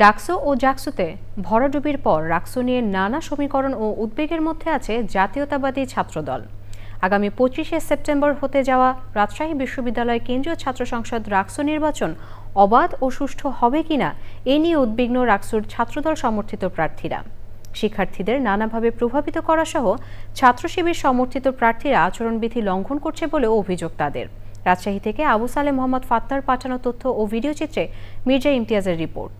ডাকসু ও জাকসুতে ভরাডুবির পর রাকসু নিয়ে নানা সমীকরণ ও উদ্বেগের মধ্যে আছে জাতীয়তাবাদী ছাত্রদল। আগামী পঁচিশে সেপ্টেম্বর হতে যাওয়া রাজশাহী বিশ্ববিদ্যালয় কেন্দ্রীয় ছাত্র সংসদ রাকসু নির্বাচন অবাধ ও সুষ্ঠু হবে কিনা এ নিয়ে উদ্বিগ্ন রাকসুর ছাত্রদল সমর্থিত প্রার্থীরা। শিক্ষার্থীদের নানাভাবে প্রভাবিত করা সহ ছাত্র শিবির সমর্থিত প্রার্থীরা আচরণবিধি লঙ্ঘন করছে বলেও অভিযোগ তাদের। রাজশাহী থেকে আবু সালে মোহাম্মদ ফাত্তার পাঠানো তথ্য ও ভিডিও চিত্রে মির্জা ইমতিয়াজের রিপোর্ট।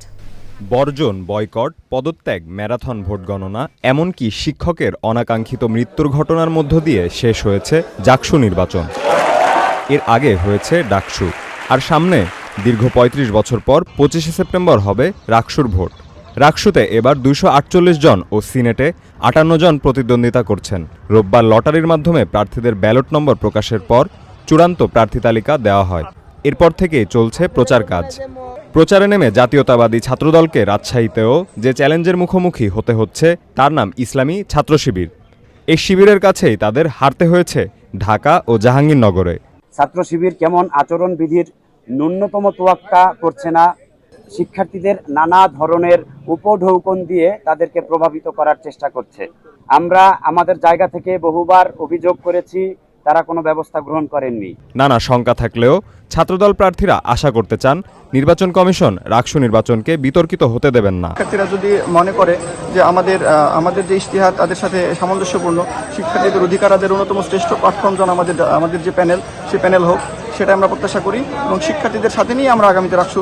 বর্জন, বয়কট, পদত্যাগ, ম্যারাথন ভোট গণনা, এমনকি শিক্ষকের অনাকাঙ্ক্ষিত মৃত্যুর ঘটনার মধ্য দিয়ে শেষ হয়েছে জাকসু নির্বাচন। এর আগে হয়েছে ডাকসু। আর সামনে দীর্ঘ ৩৫ বছর পর পঁচিশে সেপ্টেম্বর হবে রাকসুর ভোট। রাকসুতে এবার দুইশো আটচল্লিশ জন ও সিনেটে আটান্ন জন প্রতিদ্বন্দ্বিতা করছেন। রোববার লটারির মাধ্যমে প্রার্থীদের ব্যালট নম্বর প্রকাশের পর চূড়ান্ত প্রার্থী তালিকা দেওয়া হয়। এরপর থেকেই চলছে প্রচার কাজ। প্রচারে নেমে জাতীয়তাবাদী ছাত্রদলকে রাজশাহীতেও যে চ্যালেঞ্জের মুখোমুখি হতে হচ্ছে, তার নাম ইসলামী ছাত্র শিবির। এই শিবিরের কাছেই তাদের হারতে হয়েছে ঢাকা ও জাহাঙ্গীরনগরে। ছাত্র শিবির কেমন আচরণ বিধির ন্যূনতম তোয়াক্কা করছে না, শিক্ষার্থীদের নানা ধরনের উপঢৌকন দিয়ে তাদেরকে প্রভাবিত করার চেষ্টা করছে। আমরা আমাদের জায়গা থেকে বহুবার অভিযোগ করেছি তারা কোনো ব্যবস্থা গ্রহণ করেননি। নানা শঙ্কা থাকলেও ছাত্রদল প্রার্থীরা আশা করতে চান নির্বাচন কমিশন রাকসু নির্বাচনকে বিতর্কিত হতে দেবেন না। শিক্ষার্থীরা যদি মনে করে যে আমাদের আমাদের যে ইশতেহার তাদের সাথে সামঞ্জস্যপূর্ণ শিক্ষার্থীদের অধিকার আদের অন্যতম শ্রেষ্ঠ প্ল্যাটফর্ম যেন আমাদের আমাদের যে প্যানেল সেই প্যানেল হোক সেটা আমরা প্রত্যাশা করি এবং শিক্ষার্থীদের সাথে নিয়ে আমরা আগামীতে রাখছু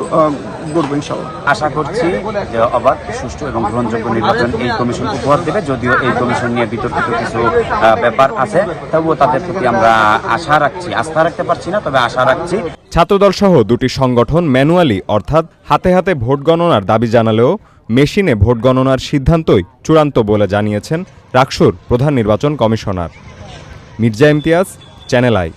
গড়বো ইনশাল্লাহ আশা করছি যে অবাধ সুষ্ঠু এবং গ্রহণযোগ্য নির্বাচন এই কমিশন উপহার দেবে। যদিও এই কমিশন নিয়ে বিতর্কিত কিছু ব্যাপার আছে তবুও তাদের প্রতি আমরা আশা রাখছি। আস্থা রাখতে পারছি না তবে আশা রাখছি। ছাত্রদল সহ দুটি সংগঠন ম্যানুয়ালি অর্থাৎ হাতে হাতে ভোট গণনার দাবি জানালেও মেশিনে ভোট গণনার সিদ্ধান্তই চূড়ান্ত বলে জানিয়েছেন রাকসুর প্রধান নির্বাচন commissioner. Mirza Imtiaz channel I.